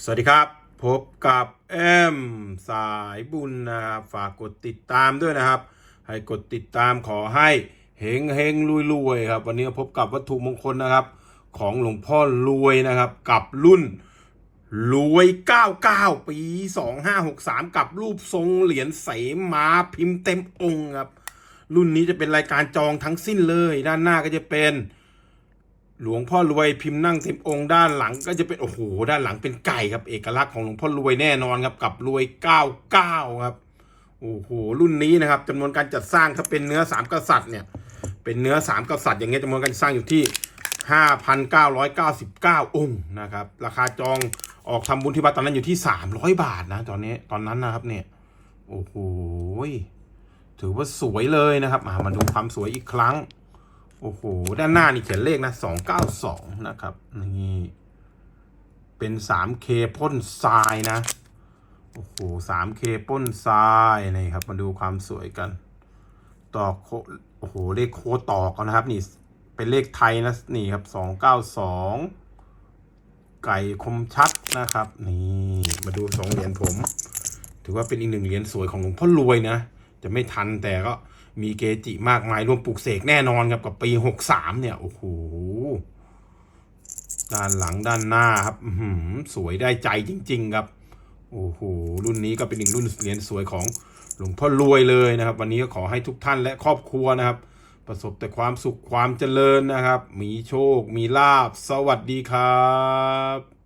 สวัสดีครับ พบกับแอมสายบุญนะครับฝากกดติดตามด้วยนะครับ ให้กดติดตามขอให้เฮงเฮงรวยรวยครับ วันนี้พบกับวัตถุมงคลนะครับ ของหลวงพ่อรวยนะครับ กับรุ่นรวย 99 ปี 2563 กับรูปทรงเหรียญเสมาพิมพ์เต็มองค์ครับ รุ่นนี้จะเป็นรายการจองทั้งสิ้นเลย ด้านหน้าก็จะเป็น หลวงพ่อรวยพิมพ์นั่งเต็มองค์ด้านหลังก็จะเป็นโอ้โหด้านหลังเป็นไก่ครับเอกลักษณ์ของหลวงพ่อรวยแน่นอนครับกับรวย99ครับโอ้โหรุ่นนี้นะครับจำนวนการจัดสร้างถ้าเป็นเนื้อสามกษัตริย์เนี่ยเป็นเนื้อสามกษัตริย์อย่างเงี้ยจำนวนการสร้างอยู่ที่5,999องค์นะครับราคาจองออกทำบุญที่วัดตอนนั้นอยู่ที่300บาทนะ ตอนนี้ตอนนั้นนะครับเนี่ยโอ้โหถือว่าสวยเลยนะครับอ่ามาดูความสวยอีกครั้ง โอ้โห ด้านหน้านี่เขียนเลขนะสองเก้าสองนะครับ นี่ เป็นสามเคพ่นทรายนะ โอ้โหสามเคพ่นทรายนี่ครับ มาดูความสวยกัน ต่อโคโอ้โห เลขโคต่อกันนะครับ นี่ เป็นเลขไทยนะ นี่ครับสองเก้าสองไก่คมชัดนะครับ นี่ มาดูสองเหรียญผม ถือว่าเป็นอีกหนึ่งเหรียญสวยของหลวงพ่อรวยนะ จะไม่ทันแต่ก็มีเกจิมากมายรวมปลูกเสกแน่นอนครับกับปีหกสามเนี่ย โอ้โห ด้านหลังด้านหน้าครับหือสวยได้ใจจริง ๆ ครับ โอ้โห รุ่นนี้ก็เป็นอีกรุ่นเหรียญสวยของหลวงพ่อรวยเลยนะครับ วันนี้ก็ขอให้ทุกท่านและครอบครัวนะครับ ประสบแต่ความสุขความเจริญนะครับ มีโชค มีลาบ สวัสดีครับ